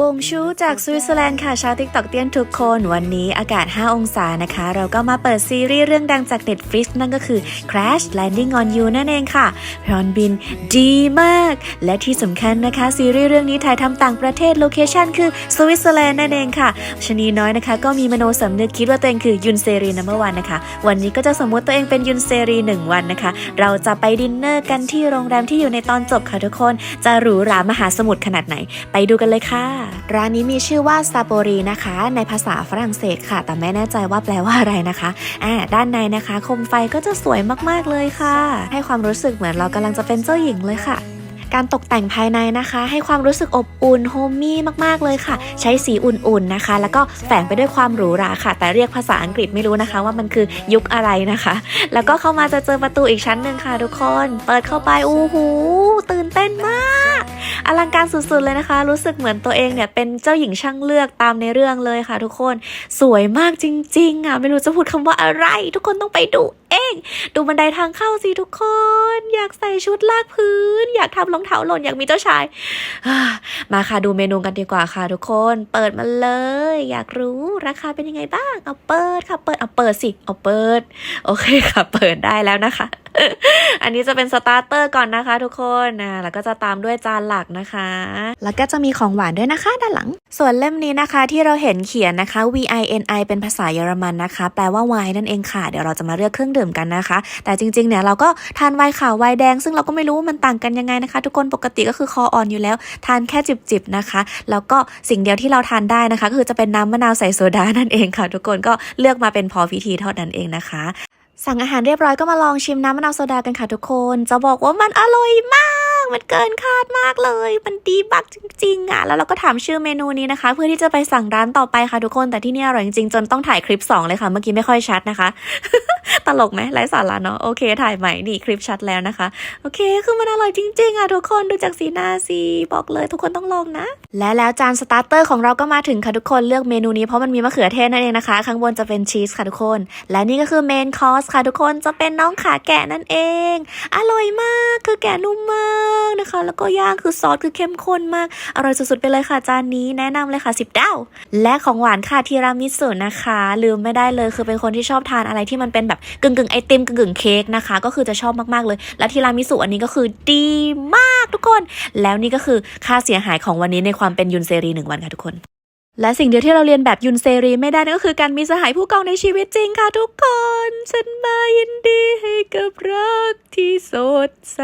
บงชูจากสวิตเซอร์แลนด์ค่ะชาวติ๊กตอกเตี้ยนทุกคน วันนี้อากาศ 5 องศานะคะ เราก็มาเปิดซีรีส์เรื่องดังจาก Netflix นั่นก็คือ Crash Landing on You นั่นเองค่ะพรอนบินดีมาก และที่สำคัญนะคะ ซีรีส์เรื่องนี้ถ่ายทำต่างประเทศโลเคชันคือสวิตเซอร์แลนด์นั่นเองค่ะชนีน้อยนะคะ ก็มีมโนสำนึกคิดว่าตัวเองคือยุนเซรีนัมเบอร์วันนะคะ วันนี้ก็จะสมมุติตัวเองเป็นยุนเซรีหนึ่งวันนะคะ เราจะไปดินเนอร์กันที่โรงแรมที่อยู่ในตอนจบค่ะทุกคน จะหรูหรามหาสมุทรขนาดไหน ไปดูกันเลยค่ะร้านนี้มีชื่อว่าซาโปรีนะคะ ในภาษาฝรั่งเศสค่ะ แต่ไม่แน่ใจว่าแปลว่าอะไรนะคะอ่าด้านในนะคะโคมไฟก็จะสวยมากๆเลยค่ะ ให้ความรู้สึกเหมือนเรากำลังจะเป็นเจ้าหญิงเลยค่ะการตกแต่งภายในนะคะ ให้ความรู้สึกอบอุ่นโฮมมี่มากๆเลยค่ะ ใช้สีอุ่นๆนะคะ แล้วก็แฝงไปด้วยความหรูหราค่ะ แต่เรียกภาษาอังกฤษไม่รู้นะคะ ว่ามันคือยุคอะไรนะคะ แล้วก็เข้ามาจะเจอประตูอีกชั้นหนึ่งค่ะ ทุกคน เปิดเข้าไปอู้หูตื่นเต้นมาก อลังการสุดๆเลยนะคะ รู้สึกเหมือนตัวเองเนี่ยเป็นเจ้าหญิงช่างเลือกตามในเรื่องเลยค่ะ ทุกคนสวยมากจริงๆอะไม่รู้จะพูดคำว่าอะไร ทุกคนต้องไปดูเองดูบันไดทางเข้าสิทุกคน อยากใส่ชุดลากพื้น อยากทำรองเท้าหล่นอยากมีเจ้าชาย มาค่ะดูเมนูกันดีกว่าค่ะทุกคน เปิดมาเลย อยากรู้ราคาเป็นยังไงบ้าง เอาเปิดค่ะ เปิดเอาเปิดสิ เอาเปิด โอเคค่ะ เปิดได้แล้วนะคะ อันนี้จะเป็นสตาร์เตอร์ก่อนนะคะทุกคนนะแล้วก็จะตามด้วยจานหลักนะคะ แล้วก็จะมีของหวานด้วยนะคะด้านหลัง ส่วนเล่มนี้นะคะที่เราเห็นเขียนนะคะ V I N I เป็นภาษาเยอรมันนะคะ แปลว่าไวน์นั่นเองค่ะ เดี๋ยวเราจะมาเลือกเครื่องดื่มกันนะคะ แต่จริงๆเนี่ยเราก็ทานไวน์ขาวไวน์แดง ซึ่งเราก็ไม่รู้ว่ามันต่างกันยังไงนะคะ ทุกคนปกติก็คือคออ่อนอยู่แล้ว ทานแค่จิบๆนะคะ แล้วก็สิ่งเดียวที่เราทานได้นะคะก็คือจะเป็นน้ำมะนาวใส่โซดานั่นเองค่ะ ทุกคนก็เลือกมาเป็นพอพิธีเท่านั้นเองนะคะ สั่งอาหารเรียบร้อยก็มาลองชิมน้ำมะนาวโซดากันค่ะทุกคน จะบอกว่ามันอร่อยมาก เกินคาดมากเลย มันดีบักจริงๆอะ แล้วเราก็ถามชื่อเมนูนี้นะคะ เพื่อที่จะไปสั่งร้านต่อไปค่ะทุกคน แต่ที่นี่อร่อยจริงๆจนต้องถ่ายคลิป 2 เลยค่ะ เมื่อกี้ไม่ค่อยชัดนะคะ ตลกไหมไร้สาระเนาะ โอเค ถ่ายใหม่ นี่คลิปชัดแล้วนะคะ โอเค คือมันอร่อยจริงๆอะทุกคน ดูจากสีหน้าสิบอกเลยทุกคนต้องลองนะ และแล้วจานสตาร์เตอร์ของเราก็มาถึงค่ะทุกคนเลือกเมนูนี้เพราะมันมีมะเขือเทศนั่นเองนะคะ ข้างบนจะเป็นชีสค่ะทุกคน และนี่ก็คือเมนคอร์สค่ะทุกคนจะเป็นน้องขาแกะนั่นเอง อร่อยมากคือแกะนุ่มมากนะคะ แล้วก็ย่างคือซอสคือเข้มข้นมาก อร่อยสุดๆไปเลยค่ะจานนี้แนะนำเลยค่ะ 10ดาวและของหวานค่ะทีรามิสุนะคะ ลืมไม่ได้เลยคือเป็นคนที่ชอบทานอะไรที่มันเป็นแบบกึ่งกึ่งๆไอติมกึ่งกึ่งๆเค้กนะคะ ก็คือจะชอบมากๆเลย และทีรามิสุอันนี้ก็คือดีมากทุกคน แล้วนี่ก็คือค่าเสียหายของวันนี้ในความเป็นยุนเซรีหนึ่งวันค่ะทุกคนและสิ่งเดียวที่เราเรียนแบบยุนเซรีไม่ได้นั่นก็คือการมีสหายผู้กองในชีวิตจริงค่ะทุกคน ฉันมายินดีให้กับรักที่สดใส